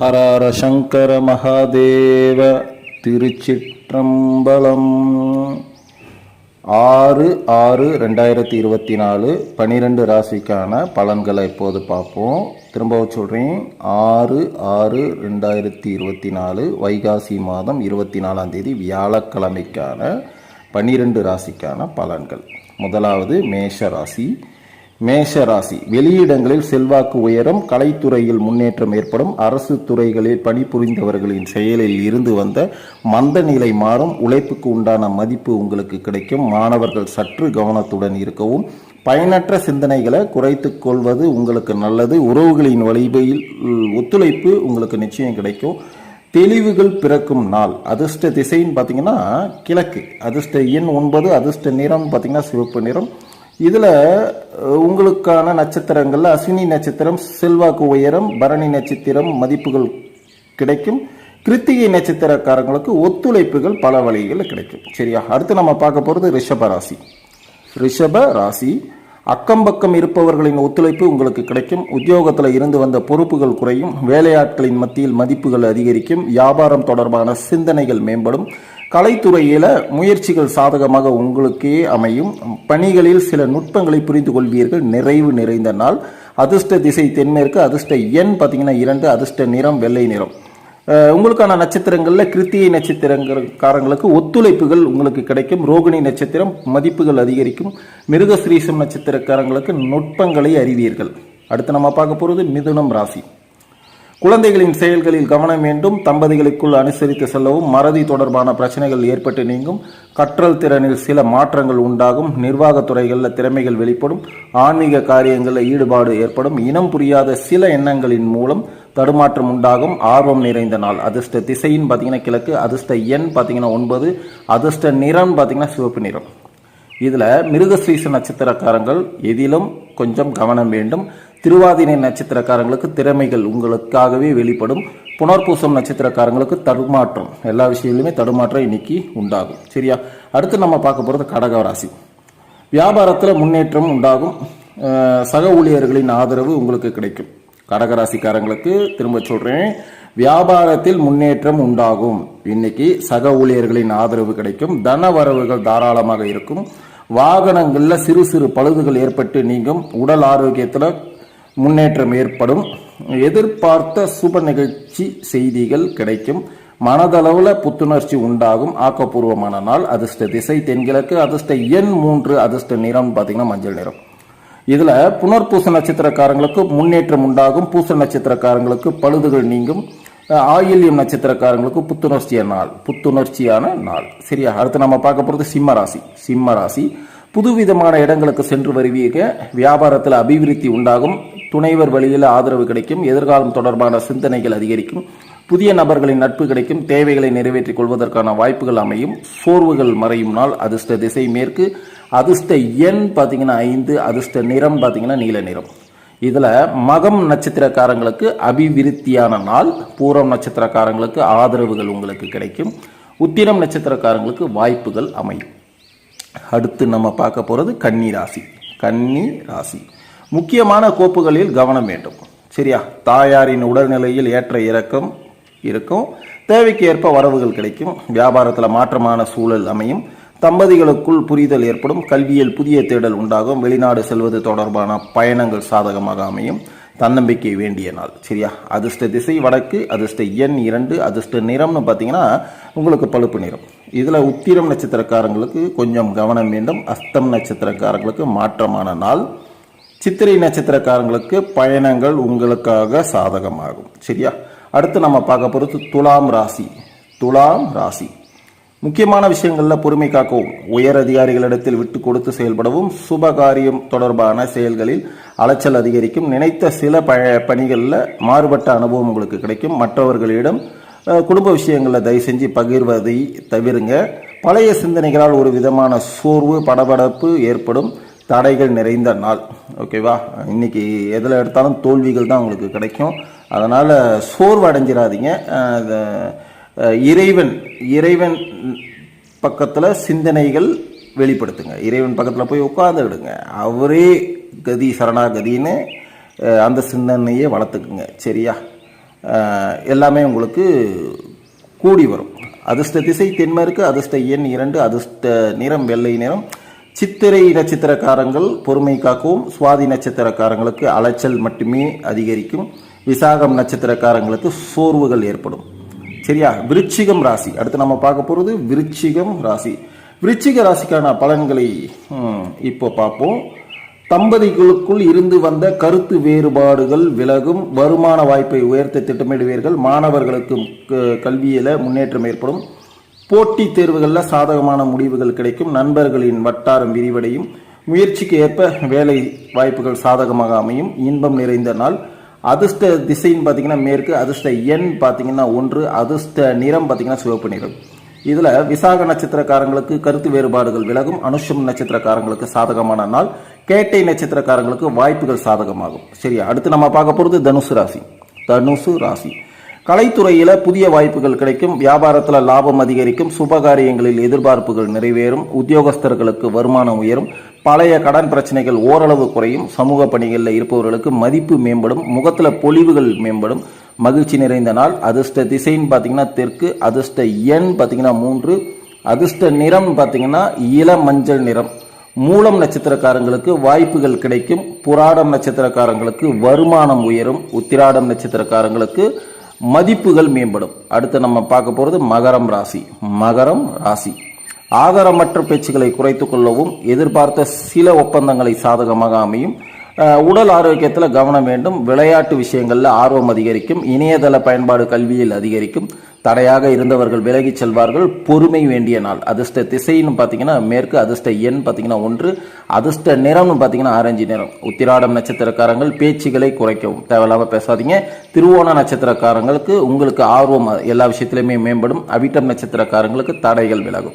ஹரார சங்கர மகாதேவ திருச்சிற்றம்பலம். ஆறு ஆறு ரெண்டாயிரத்தி இருபத்தி நாலு பன்னிரெண்டு ராசிக்கான பலன்களை இப்போது பார்ப்போம். திரும்பவும் சொல்கிறேன் ஆறு ஆறு ரெண்டாயிரத்தி இருபத்தி நாலு வைகாசி மாதம் இருபத்தி நாலாம் தேதி வியாழக்கிழமைக்கான பன்னிரெண்டு ராசிக்கான பலன்கள். முதலாவது மேஷ ராசி. மேஷ ராசி வெளியிடங்களில் செல்வாக்கு உயரும் கலைத்துறையில் முன்னேற்றம் ஏற்படும் அரசு துறைகளில் பணிபுரிந்தவர்களின் செயலில் இருந்து வந்த மந்த நிலை மாறும் உழைப்புக்கு உண்டான மதிப்பு உங்களுக்கு கிடைக்கும் மாணவர்கள் சற்று கவனத்துடன் இருக்கவும் பயனற்ற சிந்தனைகளை குறைத்து கொள்வது உங்களுக்கு நல்லது உறவுகளின் வழிபையில் ஒத்துழைப்பு உங்களுக்கு நிச்சயம் கிடைக்கும் தெளிவுகள் பிறக்கும் நாள் அதிர்ஷ்ட திசைன்னு பார்த்தீங்கன்னா கிழக்கு அதிர்ஷ்ட எண் ஒன்பது அதிர்ஷ்ட நிறம் பார்த்தீங்கன்னா சிவப்பு நிறம் இதில் உங்களுக்கான நட்சத்திரங்களில் அஸ்வினி நட்சத்திரம் செல்வாக்கு உயரம் பரணி நட்சத்திரம் மதிப்புகள் கிடைக்கும். கிருத்திகை நட்சத்திரக்காரங்களுக்கு ஒத்துழைப்புகள் பல வழிகளில் கிடைக்கும். சரியா? அடுத்து நம்ம பார்க்க போகிறது ரிஷப ராசி. ரிஷப ராசி அக்கம் பக்கம் இருப்பவர்களின் ஒத்துழைப்பு உங்களுக்கு கிடைக்கும். உத்தியோகத்தில் இருந்து வந்த பொறுப்புகள் குறையும். வேலையாட்களின் மத்தியில் மதிப்புகள் அதிகரிக்கும். வியாபாரம் தொடர்பான சிந்தனைகள் மேம்படும். கலைத்துறையில் முயற்சிகள் சாதகமாக உங்களுக்கே அமையும். பணிகளில் சில நுட்பங்களை புரிந்து கொள்வீர்கள். நிறைவு நிறைந்த நாள். அதிர்ஷ்ட திசை தென்மேற்கு அதிர்ஷ்ட எண் பார்த்தீங்கன்னா இரண்டு அதிர்ஷ்ட நிறம் வெள்ளை நிறம். உங்களுக்கான நட்சத்திரங்களில் கிருத்தியை நட்சத்திரக்காரங்களுக்கு ஒத்துழைப்புகள் உங்களுக்கு கிடைக்கும். ரோகிணி நட்சத்திரம் மதிப்புகள் அதிகரிக்கும். மிருகஸ்ரீசம் நட்சத்திரக்காரங்களுக்கு நுட்பங்களை அறிவீர்கள். அடுத்து நம்ம பார்க்க போகிறது மிதுனம் ராசி. குழந்தைகளின் செயல்களில் கவனம் வேண்டும். தம்பதிகளுக்குள் அனுசரித்து செல்லவும். மறதி தொடர்பான பிரச்சனைகள் ஏற்பட்டு நீங்கும். கற்றல் திறனில் சில மாற்றங்கள் உண்டாகும். நிர்வாகத் துறைகளில் திறமைகள் வெளிப்படும். ஆன்மீக காரியங்களில் ஈடுபாடு ஏற்படும். இனம் புரியாத சில எண்ணங்களின் மூலம் தடுமாற்றம் உண்டாகும். ஆர்வம் நிறைந்த நாள். அதிர்ஷ்ட திசைன்னு பார்த்தீங்கன்னா கிழக்கு அதிர்ஷ்ட எண் பார்த்தீங்கன்னா ஒன்பது அதிர்ஷ்ட நிறம் பார்த்தீங்கன்னா சிவப்பு நிறம். இதில் மிருகஸ்ரீச நட்சத்திரக்காரங்கள் எதிலும் கொஞ்சம் கவனம் வேண்டும். திருவாதிரை நட்சத்திரக்காரங்களுக்கு திறமைகள் உங்களுக்காகவே வெளிப்படும். புனர்பூசம் நட்சத்திரக்காரங்களுக்கு தடுமாற்றம். எல்லா விஷயங்களுமே தடுமாற்றம் இன்னைக்கு உண்டாகும். சரியா? அடுத்து நம்ம பார்க்க போகிறது கடகராசி வியாபாரத்தில் முன்னேற்றம் உண்டாகும். சக ஊழியர்களின் ஆதரவு உங்களுக்கு கிடைக்கும். கடகராசிக்காரங்களுக்கு திரும்ப சொல்றேன். வியாபாரத்தில் முன்னேற்றம் உண்டாகும். இன்னைக்கு சக ஊழியர்களின் ஆதரவு கிடைக்கும். தன வரவுகள் தாராளமாக இருக்கும். வாகனங்களில் சிறு சிறு பழுதுகள் ஏற்பட்டு நீங்கும். உடல் ஆரோக்கியத்தில் முன்னேற்றம் ஏற்படும். எதிர்பார்த்த சுப நிகழ்ச்சி செய்திகள் கிடைக்கும். மனதளவில் புத்துணர்ச்சி உண்டாகும். ஆக்கப்பூர்வமான நாள். அதிர்ஷ்ட திசை தென்கிழக்கு அதிர்ஷ்ட எண் மூன்று அதிர்ஷ்ட நிறம் பார்த்தீங்கன்னா மஞ்சள் நிறம். இதுல புனர்பூச நட்சத்திரக்காரங்களுக்கு முன்னேற்றம் உண்டாகும். பூச நட்சத்திரக்காரங்களுக்கு பழுதுகள் நீங்கும். ஆயில்யம் நட்சத்திரக்காரங்களுக்கு புத்துணர்ச்சியான நாள் புத்துணர்ச்சியான நாள். சரியா? அடுத்து நம்ம பார்க்க போறது சிம்ம ராசி. சிம்ம ராசி புதுவிதமான இடங்களுக்கு சென்று வருவீங்க வியாபாரத்தில் அபிவிருத்தி உண்டாகும். துணைவர் வழியில் ஆதரவு கிடைக்கும். எதிர்காலம் தொடர்பான சிந்தனைகள் அதிகரிக்கும். புதிய நபர்களின் நட்பு கிடைக்கும் தேவைகளை நிறைவேற்றிக் கொள்வதற்கான வாய்ப்புகள் அமையும். சோர்வுகள் மறையும் நாள் அதிர்ஷ்ட திசை மேற்கு. அதிர்ஷ்ட எண் பார்த்தீங்கன்னா ஐந்து அதிர்ஷ்ட நிறம் பார்த்தீங்கன்னா நீல நிறம். இதில் மகம் நட்சத்திரக்காரங்களுக்கு அபிவிருத்தியான நாள் பூரம் நட்சத்திரக்காரங்களுக்கு ஆதரவுகள் உங்களுக்கு கிடைக்கும். உத்திரம் நட்சத்திரக்காரங்களுக்கு வாய்ப்புகள் அமையும். அடுத்து நம்ம பார்க்க போகிறது கன்னி ராசி. கன்னி ராசி. முக்கியமான கோப்புகளில் கவனம் வேண்டும். சரியா? தாயாரின் உடல்நிலையில் ஏற்ற இறக்கம் இருக்கும். தேவைக்கு ஏற்ப வரவுகள் கிடைக்கும். வியாபாரத்தில் மாற்றமான சூழல் அமையும். தம்பதிகளுக்குள் புரிதல் ஏற்படும். கல்வியில் புதிய தேடல் உண்டாகும். வெளிநாடு செல்வது தொடர்பான பயணங்கள் சாதகமாக அமையும். தன்னம்பிக்கை வேண்டிய நாள். சரியா? அதிர்ஷ்ட திசை வடக்கு அதிர்ஷ்ட எண் இரண்டு அதிர்ஷ்ட நிறம்னு பார்த்தீங்கன்னா உங்களுக்கு பழுப்பு நிறம். இதில் உத்திரம் நட்சத்திரக்காரங்களுக்கு கொஞ்சம் கவனம் வேண்டும். அஸ்தம் நட்சத்திரக்காரங்களுக்கு மாற்றமான நாள். சித்திரை நட்சத்திரக்காரங்களுக்கு பயணங்கள் உங்களுக்காக சாதகமாகும். சரியா? அடுத்து நம்ம பார்க்க போகிறது துலாம் ராசி. துலாம் ராசி. முக்கியமான விஷயங்களில் பொறுமை காக்கவும். உயர் அதிகாரிகளிடத்தில் விட்டு கொடுத்து செயல்படவும் சுபகாரியம் தொடர்பான செயல்களில் அலைச்சல் அதிகரிக்கும். நினைத்த சில ப பணிகளில் மாறுபட்ட அனுபவம் உங்களுக்கு கிடைக்கும். மற்றவர்களிடம் குடும்ப விஷயங்களில் தயவு செஞ்சு பகிர்வதை தவிருங்க. பழைய சிந்தனைகளால் ஒரு விதமான சோர்வு படபடப்பு ஏற்படும். தடைகள் நிறைந்த நாள். ஓகேவா? இன்னைக்கு எதில் எடுத்தாலும் தோல்விகள் தான் உங்களுக்கு கிடைக்கும். அதனால் சோர்வு அடைஞ்சிடாதீங்க இறைவன் இறைவன் பக்கத்தில் சிந்தனைகள் வெளிப்படுத்துங்க. இறைவன் பக்கத்தில் போய் உட்காந்துடுங்க அவரே கதி சரணாகதின்னு அந்த சிந்தனையை வளர்த்துக்குங்க. சரியா? எல்லாமே உங்களுக்கு கூடி வரும். அதிர்ஷ்ட திசை தென்மருக்கு அதிர்ஷ்ட எண் இரண்டு அதிர்ஷ்ட நிறம் வெள்ளை நிறம். சித்திரை நட்சத்திரக்காரங்கள் பொறுமை காக்கவும். சுவாதி நட்சத்திரக்காரங்களுக்கு அலைச்சல் மட்டுமே அதிகரிக்கும். விசாகம் நட்சத்திரக்காரங்களுக்கு சோர்வுகள் ஏற்படும். சரியா? விருச்சிகம் ராசி. அடுத்து நம்ம பார்க்க போகிறது விருச்சிகம் ராசி. விருச்சிக ராசிக்கான பலன்களை இப்போ பார்ப்போம். தம்பதிகளுக்குள் இருந்து வந்த கருத்து வேறுபாடுகள் விலகும். வருமான வாய்ப்பை உயர்த்த திட்டமிடுவீர்கள். மாணவர்களுக்கு க- முன்னேற்றம் ஏற்படும். போட்டித் தேர்வுகளில் சாதகமான முடிவுகள் கிடைக்கும். நண்பர்களின் வட்டாரம் விரிவடையும். முயற்சிக்கு ஏற்ப வேலை வாய்ப்புகள் சாதகமாக அமையும். இன்பம் நிறைந்த நாள். அதிர்ஷ்ட திசைன்னு பார்த்தீங்கன்னா மேற்கு அதிர்ஷ்ட எண் பார்த்தீங்கன்னா ஒன்று அதிர்ஷ்ட நிறம் பார்த்தீங்கன்னா சிவப்பு நிறம். இதில் விசாக நட்சத்திரக்காரங்களுக்கு கருத்து வேறுபாடுகள் விலகும். அனுஷம் நட்சத்திரக்காரங்களுக்கு சாதகமான நாள். கேட்டை நட்சத்திரக்காரங்களுக்கு வாய்ப்புகள் சாதகமாகும். சரியா? அடுத்து நம்ம பார்க்க போகிறது தனுசு ராசி. தனுசு ராசி. கலைத்துறையில் புதிய வாய்ப்புகள் கிடைக்கும் வியாபாரத்தில் லாபம் அதிகரிக்கும் சுபகாரியங்களில் எதிர்பார்ப்புகள் நிறைவேறும் உத்தியோகஸ்தர்களுக்கு வருமானம் உயரும் பழைய கடன் பிரச்சனைகள் ஓரளவு குறையும் சமூக பணிகளில் இருப்பவர்களுக்கு மதிப்பு மேம்படும் முகத்தில் பொலிவுகள் மேம்படும் மகிழ்ச்சி நிறைந்த நாள் அதிர்ஷ்ட திசைன்னு பார்த்தீங்கன்னா தெற்கு அதிர்ஷ்ட எண் பார்த்தீங்கன்னா மூன்று அதிர்ஷ்ட நிறம் பார்த்தீங்கன்னா இள மஞ்சள் நிறம். மூலம் நட்சத்திரக்காரங்களுக்கு வாய்ப்புகள் கிடைக்கும் புராடம் நட்சத்திரக்காரங்களுக்கு வருமானம் உயரும் உத்திராடம் நட்சத்திரக்காரங்களுக்கு மதிப்புகள் மேம்படும். அடுத்து நம்ம பார்க்க போகிறது மகரம் ராசி. மகரம் ராசி. ஆதாரமற்ற பேச்சுகளை குறைத்து கொள்ளவும் எதிர்பார்த்த சில ஒப்பந்தங்களை சாதகமாக அமையும். உடல் ஆரோக்கியத்தில் கவனம் வேண்டும். விளையாட்டு விஷயங்களில் ஆர்வம் அதிகரிக்கும். இணையதள பயன்பாடு கல்வியில் அதிகரிக்கும். தடையாக இருந்தவர்கள் விலகிச் செல்வார்கள். பொறுமை வேண்டிய நாள். அதிர்ஷ்ட திசைன்னு பார்த்தீங்கன்னா மேற்கு அதிர்ஷ்ட எண் பார்த்தீங்கன்னா ஒன்று அதிர்ஷ்ட நிறம்னு பார்த்தீங்கன்னா ஆரஞ்சு நிறம். உத்திராடம் நட்சத்திரக்காரங்கள் பேச்சுகளை குறைக்கவும். தேவையில்லாமல் பேசாதீங்க. திருவோண நட்சத்திரக்காரங்களுக்கு உங்களுக்கு ஆர்வம் எல்லா விஷயத்திலையுமே மேம்படும். அவிட்டம் நட்சத்திரக்காரங்களுக்கு தடைகள் விலகும்.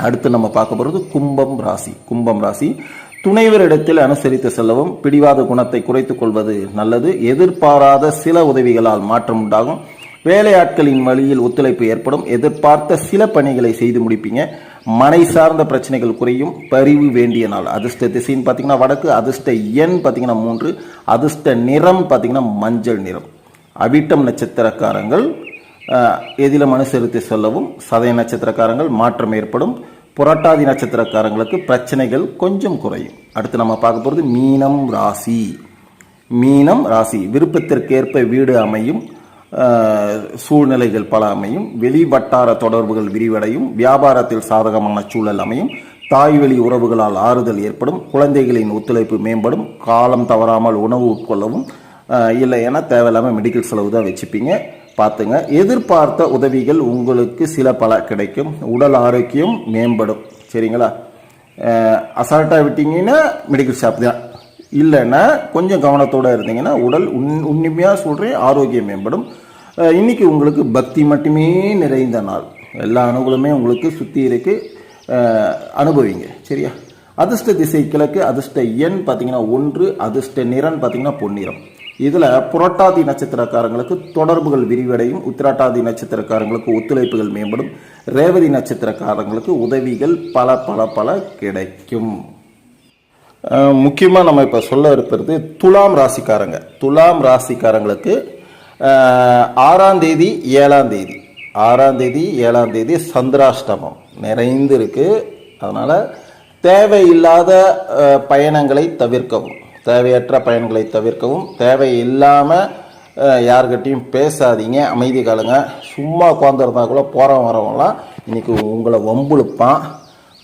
அடுத்து நம்ம பார்க்க போகிறது கும்பம் ராசி. கும்பம் ராசி. துணைவரிடத்தில் அனுசரித்து செல்லவும் பிடிவாத குணத்தை குறைத்துக் கொள்வது நல்லது. எதிர்பாராத சில உதவிகளால் மாற்றம் உண்டாகும். வேலையாட்களின் வழியில் ஒத்துழைப்பு ஏற்படும். எதிர்பார்த்த சில பணிகளை செய்து முடிப்பீங்க. மனை சார்ந்த பிரச்சனைகள் குறையும். பரிவு வேண்டிய நாள். அதிர்ஷ்ட திசைன்னு பார்த்தீங்கன்னா வடக்கு அதிர்ஷ்ட எண் பார்த்தீங்கன்னா மூன்று அதிர்ஷ்ட நிறம் பார்த்தீங்கன்னா மஞ்சள் நிறம். அவிட்டம் நட்சத்திரக்காரங்கள் எதிலும் அனுசரித்து செல்லவும். சதய நட்சத்திரக்காரங்கள் மாற்றம் ஏற்படும். புரட்டாதி நட்சத்திரக்காரங்களுக்கு பிரச்சனைகள் கொஞ்சம் குறையும். அடுத்து நம்ம பார்க்க போகிறது மீனம் ராசி. மீனம் ராசி. விருப்பத்திற்கேற்ப வீடு அமையும் சூழ்நிலைகள் பல அமையும் வெளி வட்டார தொடர்புகள் விரிவடையும் வியாபாரத்தில் சாதகமான சூழல் அமையும் தாய்வழி உறவுகளால் ஆறுதல் ஏற்படும் குழந்தைகளின் ஒத்துழைப்பு மேம்படும் காலம் தவறாமல் உணவு உட்கொள்ளவும் இல்லை ஏன்னா தேவையில்லாமல் மெடிக்கல் செலவு தான் வச்சுப்பீங்க. பார்த்துங்க. எதிர்பார்த்த உதவிகள் உங்களுக்கு சில பல கிடைக்கும். உடல் ஆரோக்கியம் மேம்படும். சரிங்களா? அசால்ட்டாக விட்டீங்கன்னா மெடிக்கல் ஷாப் தான். இல்லைன்னா கொஞ்சம் கவனத்தோடு இருந்தீங்கன்னா உடல் உன் உண்மையாக சொல்கிறேன் ஆரோக்கியம் மேம்படும். இன்றைக்கி இன்னைக்கு உங்களுக்கு பக்தி மட்டுமே நிறைந்த நாள். எல்லா அனுகூலமே உங்களுக்கு சுற்றி இருக்கு. அனுபவிங்க. சரியா? அதிர்ஷ்ட திசை கிழக்கு அதிர்ஷ்ட எண் பார்த்தீங்கன்னா ஒன்று அதிர்ஷ்ட நிறம் பார்த்தீங்கன்னா பொன்னிறம். இதில் புரட்டாதி நட்சத்திரக்காரங்களுக்கு தொடர்புகள் விரிவடையும். உத்திராட்டாதி நட்சத்திரக்காரங்களுக்கு ஒத்துழைப்புகள் மேம்படும். ரேவதி நட்சத்திரக்காரங்களுக்கு உதவிகள் பல பல பல கிடைக்கும். முக்கியமாக நம்ம இப்போ சொல்ல இருப்பது துலாம் ராசிக்காரங்க. துலாம் ராசிக்காரங்களுக்கு ஆறாம் தேதி ஏழாம் தேதி. ஆறாம் தேதி ஏழாம் தேதி சந்திராஷ்டமம் நிறைந்து இருக்கு அதனால் தேவையில்லாத பயணங்களை தவிர்க்கவும். தேவையற்ற பயன்களை தவிர்க்கவும் தேவையில்லாமல் யார்கிட்டையும் பேசாதீங்க அமைதி காலுங்க. சும்மா உட்காந்துருந்தா கூட போகிறவன் வரவங்களாம் இன்றைக்கி உங்களை வம்புழுப்பான்.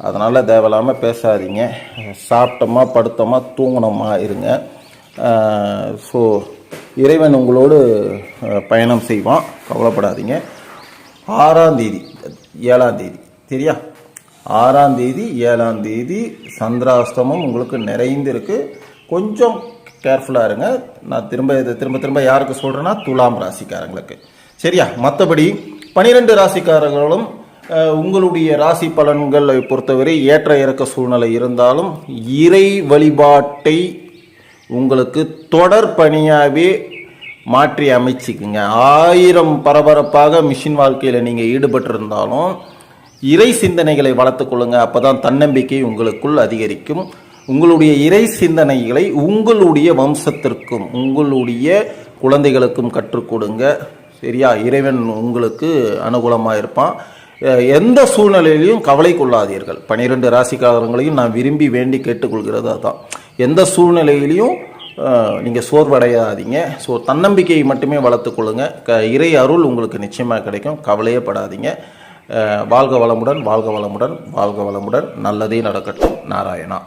அதனால் தேவையில்லாமல் பேசாதீங்க. சாப்பிட்டோமா படுத்தோமா தூங்கினோமா இருங்க. ஸோ இறைவன் உங்களோடு பயணம் செய்வான். கவலைப்படாதீங்க. ஆறாம் தேதி ஏழாம் தேதி சரியா? ஆறாம் தேதி ஏழாம் தேதி சந்திராஷ்டமம் உங்களுக்கு நிறைந்திருக்கு. கொஞ்சம் கேர்ஃபுல்லாக இருங்க. நான் திரும்ப இதை திரும்ப திரும்ப யாருக்கு சொல்கிறேன்னா துலாம் ராசிக்காரங்களுக்கு. சரியா? மற்றபடி பனிரெண்டு ராசிக்காரர்களும் உங்களுடைய ராசி பலன்களை பொறுத்தவரை ஏற்ற இறக்க சூழ்நிலை இருந்தாலும் இறை வழிபாட்டை உங்களுக்கு தொடர் பணியாகவே மாற்றி அமைச்சிக்குங்க. ஆயிரம் பரபரப்பாக மிஷின் வாழ்க்கையில் நீங்கள் ஈடுபட்டிருந்தாலும் இறை சிந்தனைகளை வளர்த்துக்கொள்ளுங்க அப்போ தான் தன்னம்பிக்கை உங்களுக்குள் அதிகரிக்கும். உங்களுடைய இறை சிந்தனைகளை உங்களுடைய வம்சத்திற்கும் உங்களுடைய குழந்தைகளுக்கும் கற்றுக் கொடுங்க. சரியா? இறைவன் உங்களுக்கு அனுகூலமாக இருப்பான். எந்த சூழ்நிலையிலையும் கவலை கொள்ளாதீர்கள். பனிரெண்டு ராசிக்காரங்களையும் நான் விரும்பி வேண்டி கேட்டுக்கொள்கிறது அதுதான் எந்த சூழ்நிலையிலையும் நீங்கள் சோர்வடையாதீங்க. ஸோ தன்னம்பிக்கையை மட்டுமே வளர்த்துக்கொள்ளுங்க க இறை அருள் உங்களுக்கு நிச்சயமாக கிடைக்கும். கவலையே படாதீங்க. வாழ்க வளமுடன் வாழ்க வளமுடன் வாழ்க வளமுடன். நல்லதே நடக்கட்டும். நாராயணா.